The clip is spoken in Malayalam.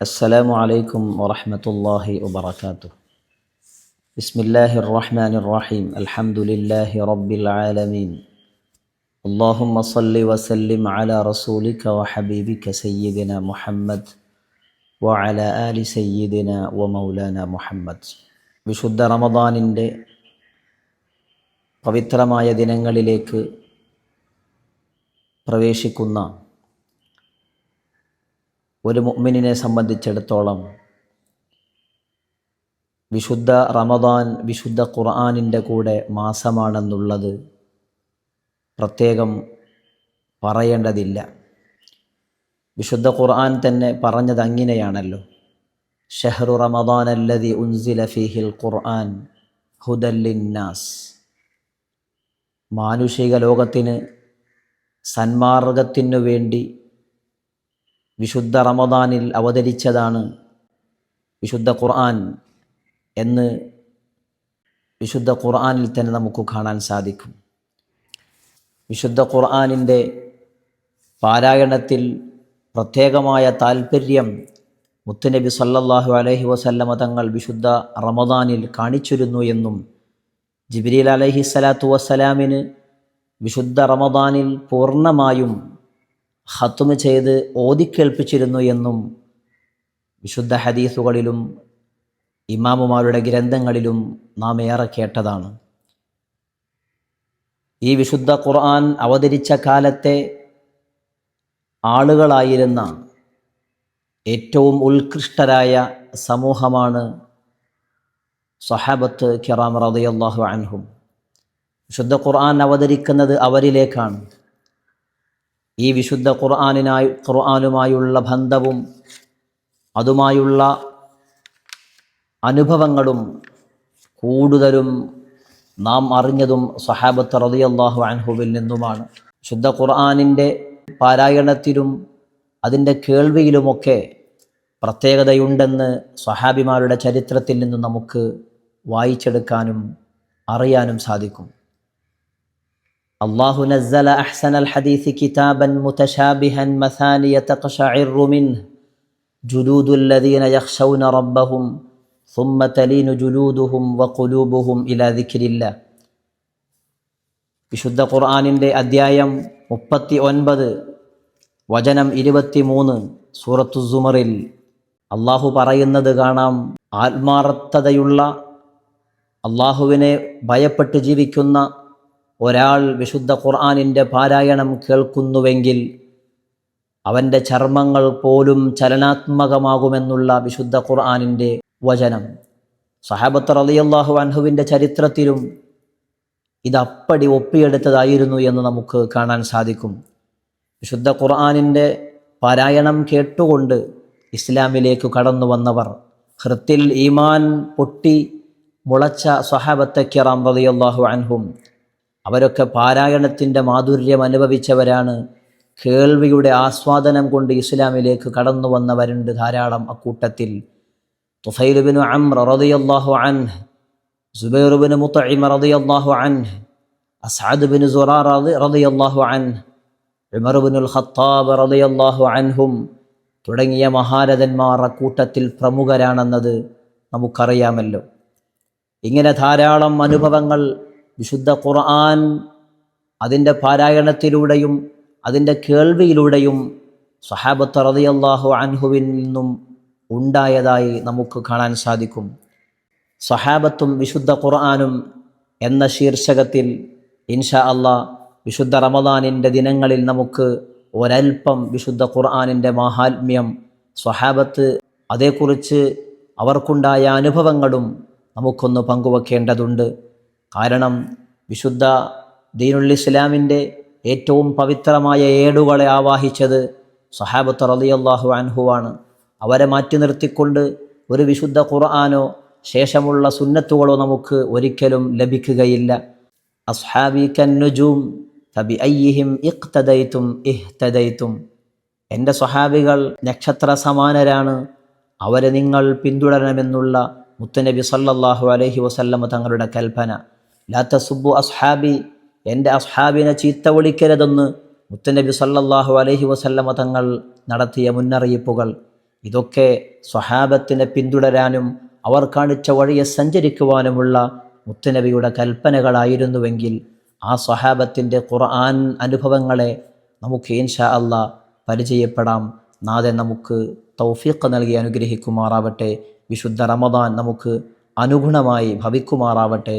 السلام عليكم ورحمة الله وبركاته بسم الله الرحمن الرحيم الحمد لله رب العالمين اللهم صل وسلم على رسولك وحبيبك سيدنا محمد وعلى آل سيدنا ومولانا محمد വിശുദ്ധ റമദാനിൻ്റെ പവിത്രമായ ദിനങ്ങളിലേക്ക് പ്രവേശിക്കുന്ന ഒരു മുഅ്മിനിനെ സംബന്ധിച്ചിടത്തോളം വിശുദ്ധ റമദാൻ വിശുദ്ധ ഖുർആാനിന്റെ കൂടെ മാസമാണെന്നുള്ളത് പ്രത്യേകം പറയേണ്ടതില്ല. വിശുദ്ധ ഖുർആൻ തന്നെ പറഞ്ഞത് അങ്ങനെയാണല്ലോ. ഷെഹ്റു റമദാൻ അല്ലതി ഉൻസില ഫീഹിൽ ഖുർആൻ ഹുദല്ലിന്നാസ് മാനുഷിക ലോകത്തിന് സന്മാർഗത്തിനു വേണ്ടി വിശുദ്ധ റമദാനിൽ അവതരിച്ചതാണ് വിശുദ്ധ ഖുർആൻ എന്ന് വിശുദ്ധ ഖുർആനിൽ തന്നെ നമുക്ക് കാണാൻ സാധിക്കും. വിശുദ്ധ ഖുർആാനിന്റെ പാരായണത്തിൽ പ്രത്യേകമായ താൽപ്പര്യം മുത്തുനബി സല്ലല്ലാഹു അലഹി വസല്ലമ തങ്ങൾ വിശുദ്ധ റമദാനിൽ കാണിച്ചിരുന്നു എന്നും ജിബ്രീൽ അലഹി സ്വലാത്തു വസ്സലാമിന് വിശുദ്ധ റമദാനിൽ പൂർണമായും ഹത്തുമ ചെയ്ത് ഓതിക്കേൽപ്പിച്ചിരുന്നു എന്നും വിശുദ്ധ ഹദീസുകളിലും ഇമാമുമാരുടെ ഗ്രന്ഥങ്ങളിലും നാം ഏറെ കേട്ടതാണ്. ഈ വിശുദ്ധ ഖുർആൻ അവതരിച്ച കാലത്തെ ആളുകളായിരുന്ന ഏറ്റവും ഉത്കൃഷ്ടരായ സമൂഹമാണ് സഹാബത്ത് കിറാം റളിയല്ലാഹു അൻഹും. വിശുദ്ധ ഖുർആൻ അവതരിക്കുന്നത് അവരിലേക്കാണ്. ഈ വിശുദ്ധ ഖുർആാനിനായി ഖുർആാനുമായുള്ള ബന്ധവും അതുമായുള്ള അനുഭവങ്ങളും കൂടുതലും നാം അറിഞ്ഞതും സഹാബത്ത് റളിയല്ലാഹു അൻഹുവിൽ നിന്നുമാണ്. ശുദ്ധ ഖുർആാനിന്റെ പാരായണത്തിലും അതിന്റെ കേൾവിയിലുമൊക്കെ പ്രത്യേകതയുണ്ടെന്ന് സഹാബിമാരുടെ ചരിത്രത്തിൽ നിന്ന് നമുക്ക് വായിച്ചെടുക്കാനും അറിയാനും സാധിക്കും. الله نزل أحسن الحديث كتابا متشابها مثانية تقشعر منه جلود الذين يخشون ربهم ثم تلين جلودهم وقلوبهم إلى ذكر الله വിശുദ്ധ ഖുർആാനിൻ്റെ അദ്ധ്യായം മുപ്പത്തി ഒൻപത് വചനം ഇരുപത്തി മൂന്ന് സൂറത്തു സുമറിൽ അള്ളാഹു പറയുന്നത് കാണാം ആത്മാർത്ഥതയുള്ള അള്ളാഹുവിനെ ഭയപ്പെട്ട് ജീവിക്കുന്ന ഒരാൾ വിശുദ്ധ ഖുർആാനിന്റെ പാരായണം കേൾക്കുന്നുവെങ്കിൽ അവന്റെ ചർമ്മങ്ങൾ പോലും ചലനാത്മകമാകുമെന്നുള്ള വിശുദ്ധ ഖുർആാനിന്റെ വചനം. സഹാബത്ത് റളിയല്ലാഹു അൻഹുവിന്റെ ചരിത്രത്തിലും ഇതപ്പടി ഒപ്പിയെടുത്തതായിരുന്നു എന്ന് നമുക്ക് കാണാൻ സാധിക്കും. വിശുദ്ധ ഖുർആാനിന്റെ പാരായണം കേട്ടുകൊണ്ട് ഇസ്ലാമിലേക്ക് കടന്നു വന്നവർ ഹൃത്തിൽ ഈമാൻ പൊട്ടി മുളച്ച സഹാബത്തക്കിറാം റളിയല്ലാഹു അൻഹും അവരൊക്കെ പാരായണത്തിന്റെ മാധുര്യം അനുഭവിച്ചവരാണ്. കേൾവിയുടെ ആസ്വാദനം കൊണ്ട് ഇസ്ലാമിലേക്ക് കടന്നു വന്നവരുണ്ട് ധാരാളം അക്കൂട്ടത്തിൽ. തുഫൈലുബിനു അംർ റളിയല്ലാഹു അൻഹ് സുബൈറുബിന് മുത്തഇമ റളിയല്ലാഹു അൻ അസ്അദ് ബിൻ സുറാർ റളിയല്ലാഹു അൻഹ് ഉമർബിനുൽ ഖത്താബ് റളിയല്ലാഹു അൻഹും തുടങ്ങിയ മഹാരഥന്മാർ അക്കൂട്ടത്തിൽ പ്രമുഖരാണെന്നത് നമുക്കറിയാമല്ലോ. ഇങ്ങനെ ധാരാളം അനുഭവങ്ങൾ വിശുദ്ധ ഖുർആൻ അതിന്റെ പാരായണത്തിലൂടെയും അതിന്റെ കേൾവിയിലൂടെയും സഹാബത്ത് റളിയല്ലാഹു അൻഹുവിൽ നിന്നും ഉണ്ടായതായി നമുക്ക് കാണാൻ സാധിക്കും. സഹാബത്തും വിശുദ്ധ ഖുർആാനും എന്ന ശീർഷകത്തിൽ ഇൻഷാ അള്ളാ വിശുദ്ധ റമദാനിന്റെ ദിനങ്ങളിൽ നമുക്ക് ഒരൽപ്പം വിശുദ്ധ ഖുർആാനിന്റെ മാഹാത്മ്യം സ്വഹാബത്ത് അതേക്കുറിച്ച് അവർക്കുണ്ടായ അനുഭവങ്ങളും നമുക്കൊന്ന് പങ്കുവെക്കേണ്ടതുണ്ട്. കാരണം വിശുദ്ധ ദീനുൽ ഇസ്ലാമിന്റെ ഏറ്റവും പവിത്രമായ ഏടുകളെ ആവാഹിച്ചത് സഹാബത്ത് റളിയല്ലാഹു അൻഹുവാണ് അവരെ മാറ്റി നിർത്തിക്കൊണ്ട് ഒരു വിശുദ്ധ ഖുർആാനോ ശേഷമുള്ള സുന്നത്തുകളോ നമുക്ക് ഒരിക്കലും ലഭിക്കുകയില്ല. അസ്ഹാബി കന്നുജൂം തബി അയ്യിഹിം ഇഖ്തദൈത്തും എന്റെ സ്വഹാബികൾ നക്ഷത്ര സമാനരാണ്. അവരെ നിങ്ങൾ പിന്തുടരണമെന്നുള്ള മുത്തനബി സല്ലല്ലാഹു അലൈഹി വസല്ലമ തങ്ങളുടെ കൽപ്പന. ലാത്ത സുബു അസ്ഹാബി എന്റെ അസ്ഹാബിനെ ചീത്ത വിളിക്കരുതെന്ന് മുത്തനബി സല്ലാഹു അലഹി വസല്ലമ തങ്ങൾ നടത്തിയ മുന്നറിയിപ്പുകൾ. ഇതൊക്കെ സ്വഹാബത്തിനെ പിന്തുടരാനും അവർ കാണിച്ച വഴിയെ സഞ്ചരിക്കുവാനുമുള്ള മുത്തനബിയുടെ കൽപ്പനകളായിരുന്നുവെങ്കിൽ ആ സ്വഹാബത്തിന്റെ ഖുർആൻ അനുഭവങ്ങളെ നമുക്ക് ഇൻഷാ അല്ല പരിചയപ്പെടാം. നാഥൻ നമുക്ക് തൗഫീഖ് നൽകി അനുഗ്രഹിക്കുമാറാവട്ടെ. വിശുദ്ധ റമദാൻ നമുക്ക് അനുഗുണമായി ഭവിക്കുമാറാവട്ടെ.